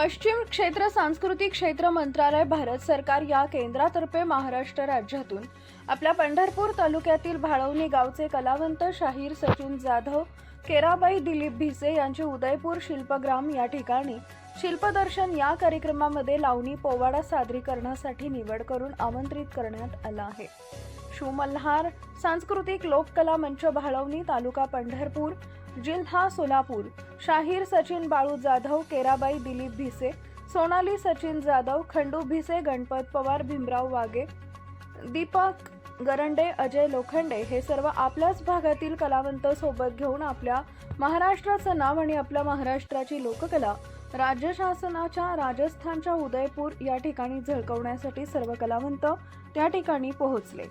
पश्चिम क्षेत्र सांस्कृतिक क्षेत्र मंत्रालय भारत सरकार या केंद्रातर्फे महाराष्ट्र राज्यातून आपल्या पंढरपूर तालुक्यातील भाळवणी गावचे कलावंत शाहीर सचिन जाधव केराबाई दिलीप भिसे यांचे उदयपूर शिल्पग्राम या ठिकाणी शिल्पदर्शन या कार्यक्रमामध्ये लावणी पोवाडा सादरीकरणासाठी निवड करून आमंत्रित करण्यात आला आहे. शिवमल्हार सांस्कृतिक लोककला मंच भाळवणी तालुका पंढरपूर जिल्हा सोलापूर शाहीर सचिन बाळू जाधव केराबाई दिलीप भिसे सोनाली सचिन जाधव खंडू भिसे गणपत पवार भीमराव वागे दीपक गरंडे अजय लोखंडे हे सर्व आपल्याच भागातील कलावंत सोबत घेऊन आपल्या महाराष्ट्राचं नाव आणि आपल्या महाराष्ट्राची लोककला राज्य शासनाच्या राजस्थानच्या उदयपूर या ठिकाणी झळकवण्यासाठी सर्व कलावंत त्या ठिकाणी पोहोचले.